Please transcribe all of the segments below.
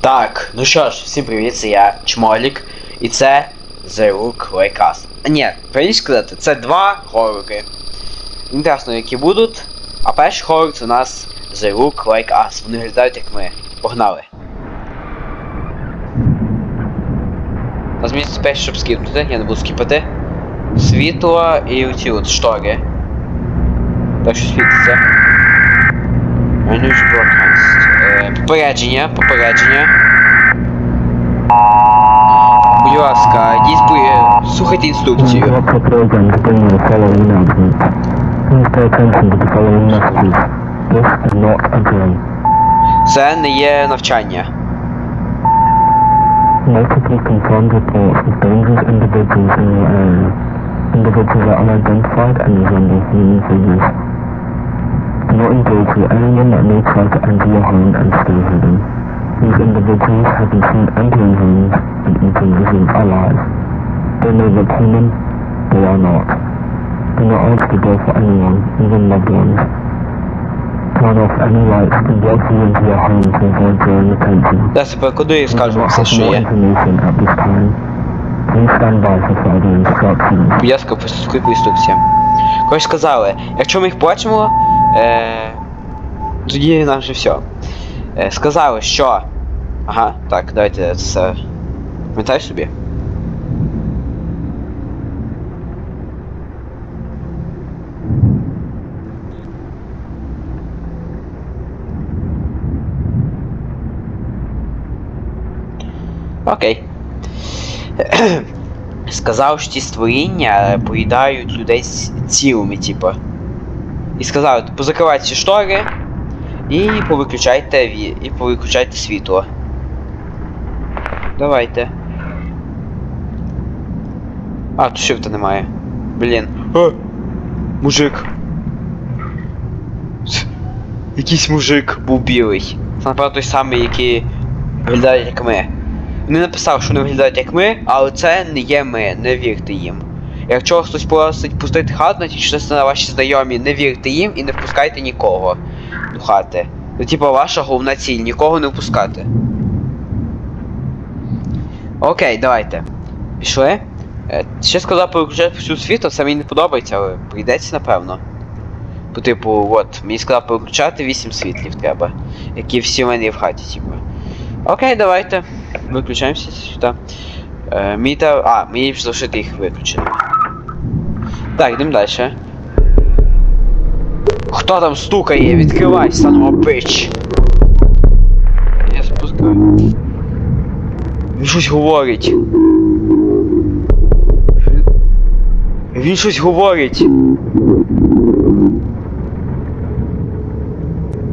Так, ну що ж, всім привіт, це я, Чмолік, і це The Rook Us. А, Ні, правильно сказати, це два хорори. Інтересно, які будуть. А перший хорор це у нас The Rook Like Us. Вони виглядають як ми. Погнали. Нажміть спеш, щоб скіпнути, я не буду скіпати. Світло і оці от штори. Так що світиться. Manage broadcast. Е, Попередження, попередження. Будь ласка, йдіть по... слухайте інструкцію. Lots of programs bring you the following announcements. Please pay attention to the following messages. This is not a drill. Це не є навчання. Multiply confirmed reports of dangerous individuals in your area. Individuals are unidentified and resemble human figures. Do not engage with anyone that may try to enter your home and steal hidden. These individuals have been seen entering homes and eating living alive. They may look human, they are not. Do not answer the door for anyone, even loved ones. Turn off any lights and walk you into your home to avoid drawing attention. Я це перекладую і скажу вам все, що more є. information at this time. Please stand by for further instructions. Будь ласка, послухайте по інструкціям. Коротше сказали, якщо ми їх бачимо, е... тоді нам вже все. Е, сказали, що. Ага, так, давайте це. Пам'ятаєш собі? Окей. Сказав, що ті створіння поїдають людей цілими, типа. І сказав, позакривайте ці штори і повиключайте і повиключайте світло. Давайте. А, тут шифта немає. Блін. А! Мужик. Якийсь мужик був білий. Це напевно той самий, який виглядає як ми. Він написав, що вони виглядають як ми, але це не є ми, не вірте їм. Якщо хтось просить пустити хату, значить що це ваші знайомі, не вірте їм і не впускайте нікого до хати. Ну, типа, ваша головна ціль, нікого не впускати. Окей, давайте. Пішли. Е, Ще сказав переключати всю світу, це мені не подобається, але прийдеться, напевно. По типу, от, мені сказав переключати 8 світлів треба, які всі в мене в хаті, типу. Окей, давайте. Виключаємося сюди. Е, мені та... А, ж залишити їх виключеними. Так, йдемо далі. Хто там стукає? Відкривай, саного бич. Я спускаю. Він щось говорить. Він щось говорить.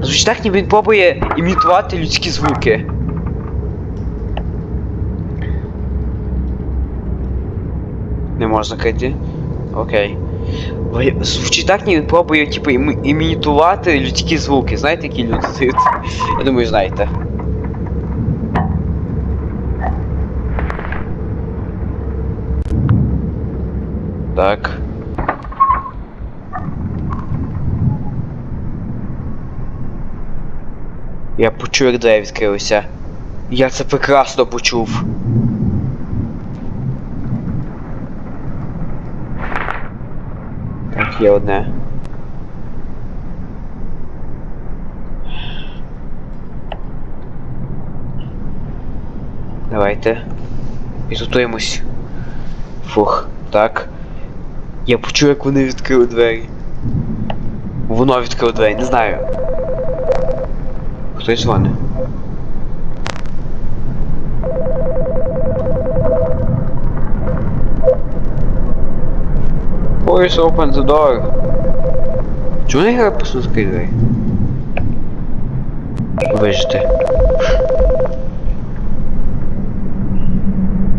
Звучить так, ніби він пробує імітувати людські звуки. Не можна закрити. Окей. Звучить так, він пробує, типу, ім- імітувати людські звуки. Знаєте, які люди дають? Я думаю, знаєте. Так. Я почув, як двері відкрилися. Я це прекрасно почув. Є одне. Давайте. Підготуємось. Фух, так. Я почув, як вони відкрили двері. Воно відкрило двері, не знаю. Хтось дзвонить. Please open the door. Чому не грає просто закрити двері? Вижити.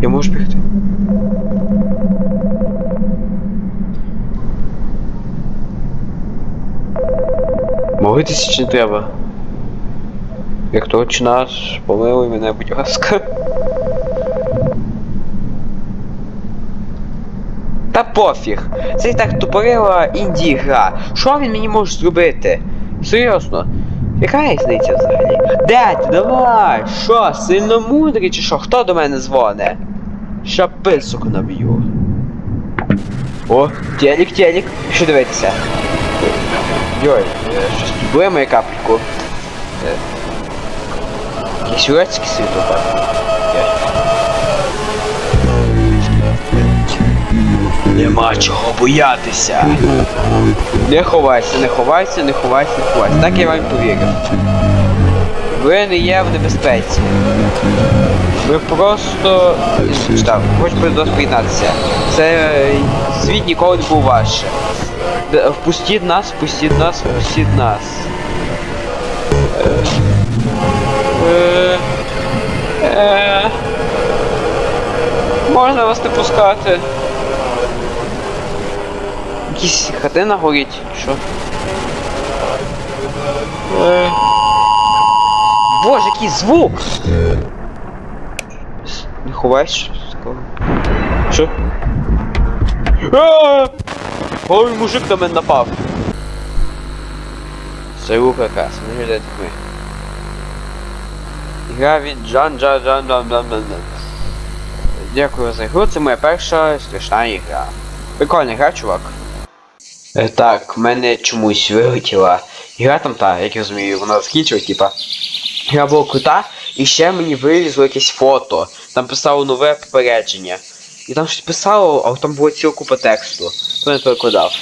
Я можу бігти? Молитися чи не треба? Як то отче наш, помилуй мене, будь ласка. Та пофіг. Це так тупорила інді гра. Що він мені може зробити? Серйозно. Яка різниця взагалі? Де? Давай! Що, сильно мудрий чи що? Хто до мене дзвоне? Ща писок наб'ю. О, телек, телек. Що дивитися? Йой, е, щось будує моя капельку. Е, Якийсь урецький світлофар. Нема чого боятися. Не ховайся, не ховайся, не ховайся, не ховайся. Так я вам повірив. Ви не є в небезпеці. Ви просто. Так, хочу до вас приєднатися. Це е, світ ніколи не був важче. Впустіть нас, впустіть нас, впустіть нас. Е, е, Можна вас не пускати. Якісь хатина горить, що? Е. Боже, який звук! Не ховайся такого. Що? Голий мужик на мене напав. Це рука якраз, не так ми. Гра від Джан Джан Джан Джан Джан Джан Джан. Дякую за гру, це моя перша страшна ігра. Прикольна гра, чувак. Е, Так, в мене чомусь вилетіла. Гра там та, як я розумію, вона закінчила, типа. Гра була крута, і ще мені вилізло якесь фото. Там писало нове попередження. І там щось писало, а там була ціла купа тексту. То не перекладав.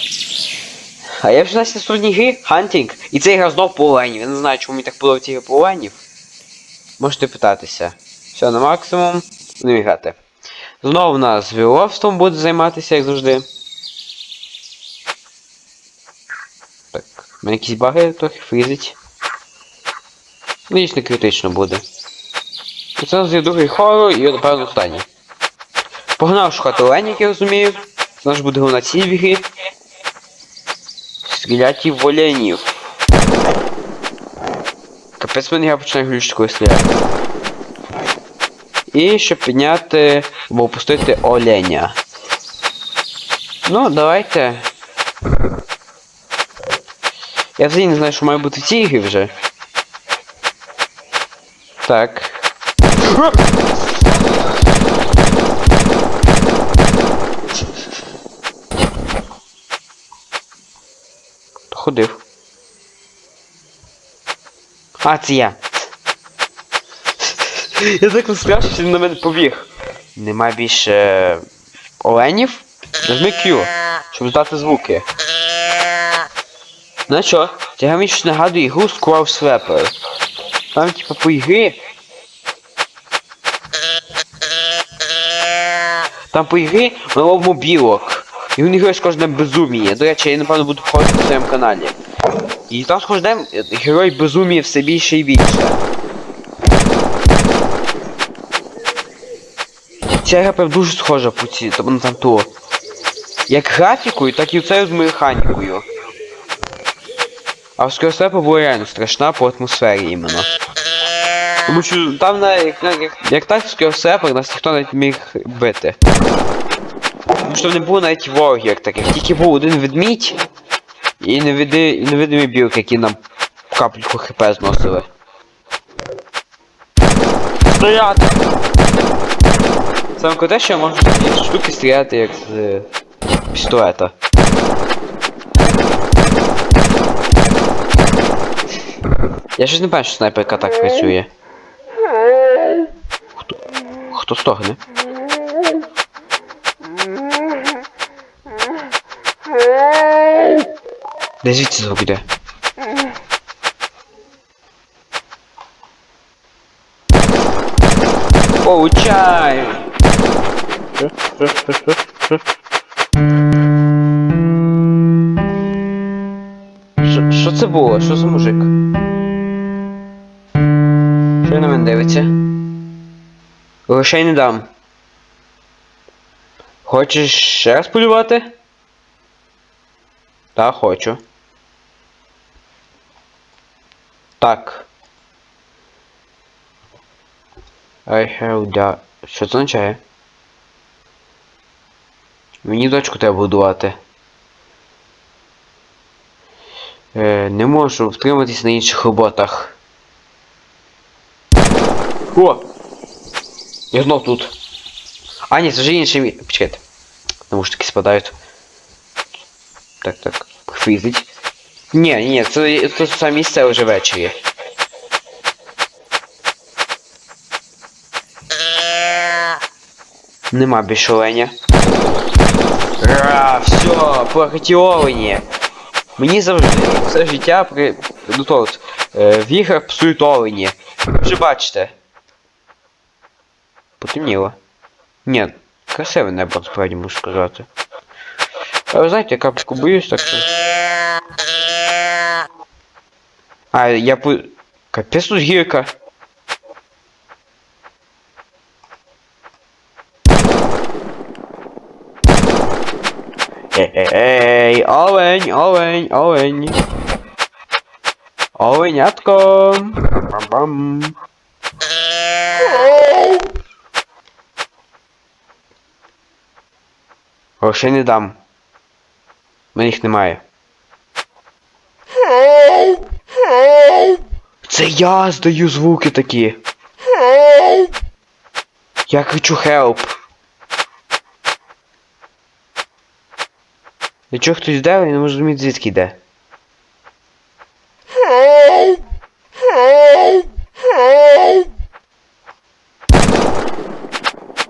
А я вже на наступній грі Хантінг, і це гра знов по. Я не знаю, чому мені так подобається ігра по оленів. Можете питатися. Все, на максимум. Будемо грати. Знову в нас віловством буде займатися, як завжди. Так, в мене якісь баги трохи фрізить. Не критично буде. Це нас є другий хорор і напевно останній. Погнав шукати олень, як я розумію. Це наш буде головна ціль в грі. Стріляти в оленів. Капець мене я починаю глючити, коли стріляти. І щоб підняти або опустити оленя. Ну, давайте. Я взагалі не знаю, що має бути в цій ігрі вже. Так. Ходив? А, це я. Я так розстрашив, що він на мене побіг. Нема більше е, оленів? Нажми Q, щоб здати звуки. Ну що, щось нагадує ігру Scroll Swapper. Там типа по ігри. Там по ігри ми ловимо білок. І у них є кожне безуміє. До речі, я напевно буду входити на своєму каналі. І там кожним герой безуміє все більше і більше. Ця гра прям дуже схожа по ці, тобто на там ту. Як графікою, так і це з механікою. А в Скоростепа була реально страшна по атмосфері іменно. Тому що там на, як, як, як так Скоростепах нас ніхто навіть міг бити. Тому що не було навіть ворогів як таких, тільки був один ведмідь і невиди, і невидимі білки, які нам капельку хп зносили. Стояти! Саме круте, що я можу з штуки стріляти як з е, пістолета. Я щось не бачу, що снайперка так працює. Хто? Хто стогне? Де звідси звук іде? Получай! Що? Що? Це було? Що за мужик? Що на мене дивиться? Грошей не дам. Хочеш ще раз полювати? Так, хочу. Так. I have that. Що це означає? Мені дочку треба будувати. Е, не можу втриматись на інших роботах. О! Я знов тут. А, ні, це вже інший мі... Почекайте. Наушники спадають. Так, так. Фрізить. Ні, ні, це, це саме місце вже ввечері. Нема більше оленя. Ра, все, прокатіовані. Мені завжди все життя при. Ну то е, в іграх псують олені. Ви вже бачите. Потемніло. Ні, красиве небо, справді можу сказати. А ви знаєте, я капочку боюсь, так що. А, я по. Капець тут гірка. Ей, ей, ей, олень, олень, олень. Оленятко. Бам-бам. Грошей не дам. У їх немає. Це я здаю звуки такі. Я кричу help. Якщо хтось йде, я не можу зрозуміти звідки йде.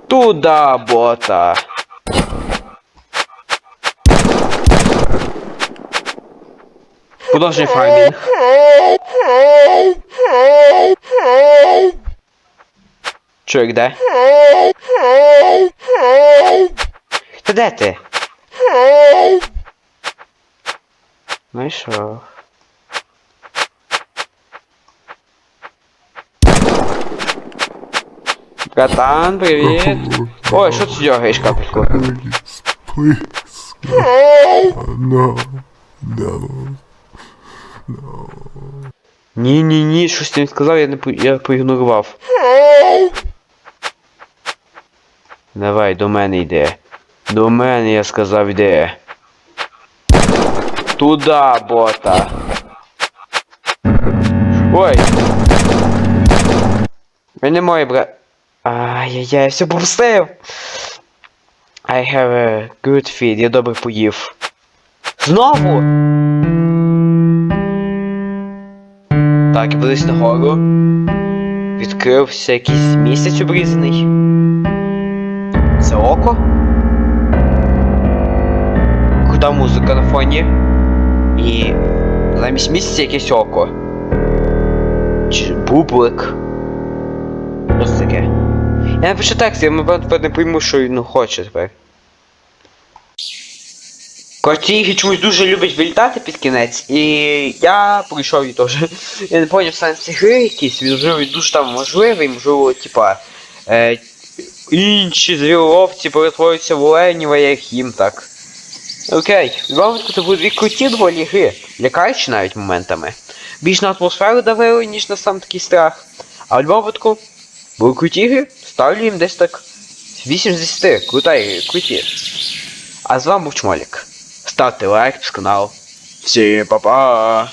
Туда, бота. Художній фармінг. Чоловік де? Та де ти? Ну і що? Братан, привіт. Ой, що ти дергаєш капельку? No, no. Ні, ні, ні, щось не сказав, я не по... я проігнорував. Давай, до мене йде. До мене я сказав йде. Туда, бота. Ой. Мене мой брат. Ай-яй-яй, я все пропустив. I have a good feed, я добре поїв. Знову! Так, я подивись нагору. Відкрився якийсь місяць обрізаний. Це око? Крута музика на фоні. І замість місяця якесь око. Чи бублик. Це таке? Я напишу текст, я мабуть не пойму, що він хоче тепер. Коротше, ігри чомусь дуже любить вилітати під кінець, і я пройшов її теж. Я не поняв сенс цієї гри якийсь, він він дуже там можливий, можливо, типа. Е, інші звіроловці перетворюються в оленів, а як їм так. Окей, випадку це будуть дві круті доволі гри, лякаючі навіть моментами. Більш на атмосферу давили, ніж на сам такий страх. А в будь-якому випадку, були круті гри, ставлю їм десь так 8 з 10. Крута круті. А з вами був Чмолік. Ставте лайк, підпис канал. Всім па-па!